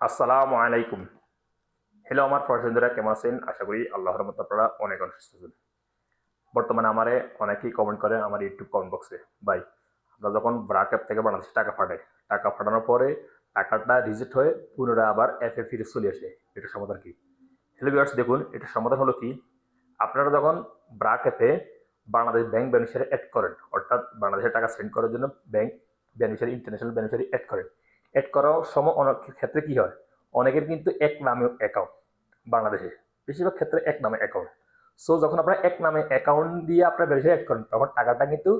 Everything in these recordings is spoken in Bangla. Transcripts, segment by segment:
আসসালামু আলাইকুম। হ্যালো আমার পছন্দরা কেমন আছেন? আশা করি আল্লাহর মতো আপনারা অনেক অনেক সুস্থ আছেন। বর্তমানে আমারে অনেকেই কমেন্ট করে আমার ইউটিউব কমেন্ট বক্সে ভাই, আমরা যখন ব্রাক অ্যাপ থেকে বাংলাদেশে টাকা পাঠাই টাকা পাঠানোর পরে টাকাটা রিজেক্ট হয়ে পুনরায় আবার অ্যাপে ফিরে চলে আসে এটা সমাধান কি? হ্যালো ভিউয়ার্স দেখুন এটা সমাধান হলো কি? আপনারা যখন ব্রাক অ্যাপে বাংলাদেশ ব্যাংক বেনিফিশিয়ারি অ্যাড করেন, অর্থাৎ বাংলাদেশের টাকা সেন্ড করার জন্য bank beneficiary international beneficiary add করেন অ্যাড করার সময় অনেক ক্ষেত্রে কি হয়? অনেকের কিন্তু এক নামে অ্যাকাউন্ট বাংলাদেশে। বেশিরভাগ ক্ষেত্রে এক নামে অ্যাকাউন্ট সো যখন আপনারা এক নামে অ্যাকাউন্ট দিয়ে আপনার বেনিফিশিয়ারি অ্যাড করেন, তখন টাকাটা কিন্তু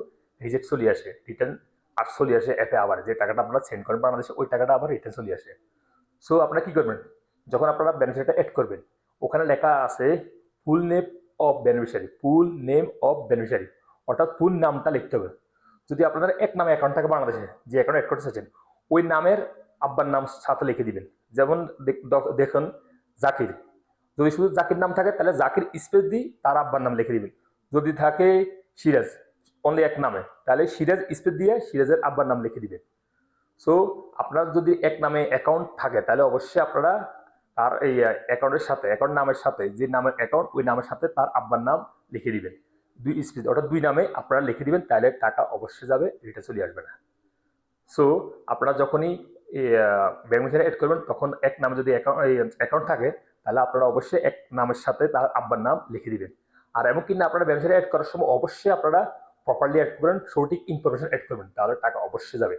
রিজেক্ট চলে আসে রিটার্ন আর চলে আসে অ্যাপে আবার। যে টাকাটা আপনারা সেন্ড করেন বাংলাদেশে, ওই টাকাটা আবার রিটার্ন চলে আসে। সো আপনারা কী করবেন? যখন আপনারা বেনিফিশিয়ারিটা অ্যাড করবেন, ওখানে লেখা আছে full name of beneficiary full name of beneficiary অর্থাৎ ফুল নামটা লিখতে হবে। যদি আপনাদের এক নামে অ্যাকাউন্ট থাকে বাংলাদেশে, যে অ্যাকাউন্ট অ্যাড করতে চাচ্ছেন ওই নামের আব্বার নাম সাথে লিখে দিবেন। যেমন দেখ- দেখুন জাকির। যদি শুধু জাকির নাম থাকে, তাহলে জাকির স্পেস দিয়ে তার আব্বার নাম লিখে দিবেন। যদি থাকে সিরাজ অনলি এক নামে, তাহলে সিরাজ স্পেস দিয়ে সিরাজের আব্বার নাম লিখে দিবেন। সো আপনার যদি এক নামে অ্যাকাউন্ট থাকে, তাহলে অবশ্যই আপনারা তার এই অ্যাকাউন্টের সাথে অ্যাকাউন্ট নামের সাথে, যে নামের অ্যাকাউন্ট ওই নামের সাথে তার আব্বার নাম লিখে দিবেন। দুই স্পেস, অর্থাৎ দুই নামে আপনারা লিখে দিবেন, তাহলে টাকা অবশ্যই যাবে, রিটার্ন চলে আসবে না। সো আপনারা যখনই ব্যাংক অ্যাড করবেন, তখন এক নামে যদি অ্যাকাউন্ট থাকে, তাহলে আপনারা অবশ্যই এক নামের সাথে তার আব্বার নাম লিখে দিবেন। আর এমন কিনা আপনারা ব্যাংক অ্যাড করার সময় অবশ্যই আপনারা প্রপারলি অ্যাড করবেন, সঠিক ইনফরমেশন অ্যাড করবেন, তাহলে টাকা অবশ্যই যাবে।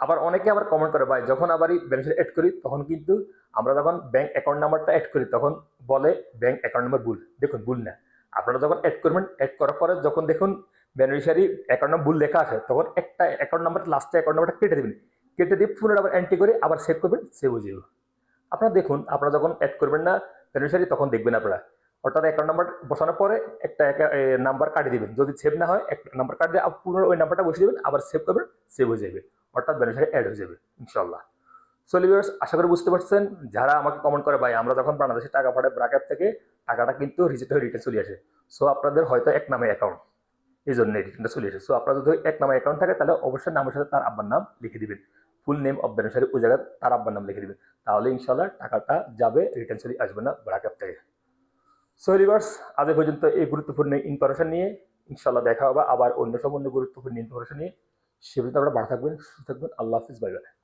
আবার অনেকে আবার কমেন্ট করে, ভাই, যখন আবার এই বেনিফিট অ্যাড করি, তখন কিন্তু আমরা যখন ব্যাংক অ্যাকাউন্ট নাম্বারটা অ্যাড করি, তখন বলে ব্যাংক অ্যাকাউন্ট নাম্বার ভুল। দেখুন, ভুল না। আপনারা যখন অ্যাড করবেন অ্যাড করার পরে যখন দেখুন বেনিফিশিয়ারি অ্যাকাউন্ট নাম্বার ভুল লেখা আছে, তখন একটা অ্যাকাউন্ট নাম্বার লাস্টে অ্যাকাউন্ট নাম্বারটা কেটে দেবেন। কেটে দিয়ে পুনরায় আবার এন্ট্রি করে আবার সেভ করবেন সেভ হয়ে যাবে। আপনারা দেখুন, আপনারা যখন অ্যাড করবেন না বেনিফিশিয়ারি তখন দেখবেন আপনারা। অর্থাৎ অ্যাকাউন্ট নাম্বার বসানোর পরে একটা নাম্বার কাটিয়ে দিবেন। যদি সেভ না হয় একটা নাম্বার আবার পুনরায় ওই নাম্বারটা বসিয়ে দেবেন, আবার সেভ করবেন সেভ হয়ে যাবে। অর্থাৎ বেনিফিশিয়ারি অ্যাড হয়ে যাবে ইনশাল্লাহ সো আশা করি বুঝতে পারছেন, যারা আমাকে কমেন্ট করে, ভাই, আমরা যখন বাংলাদেশে টাকা পাঠাই ব্রাকেট থেকে, টাকাটা কিন্তু রিজেক্ট হয়ে রিটার্ন চলে আসে। সো আপনাদের হয়তো এক নামে অ্যাকাউন্ট এই জন্য রিটার্নটা চলে এসেছে। সো আপনার যদি এক নামে অ্যাকাউন্ট থাকে, তাহলে অবশ্যই নামের সাথে তার আব্বার নাম লিখে দিবেন। ফুল নেম অফ বেনিফিশিয়ারি ওই জায়গায় তার আব্বার নাম লিখে দিবেন। তাহলে ইনশাল্লাহ টাকাটা যাবে রিটার্ন চলে আসবে না ব্রাকেট থেকে। সো রিভার্স আজ পর্যন্ত এই গুরুত্বপূর্ণ ইনফরমেশন নিয়ে ইনশাল্লাহ দেখা হবে আবার অন্য অন্য গুরুত্বপূর্ণ ইনফরমেশন নিয়ে। সে পর্যন্ত আপনারা ভালো থাকবেন, সুস্থ থাকবেন। আল্লাহ হাফিজ বাই বাই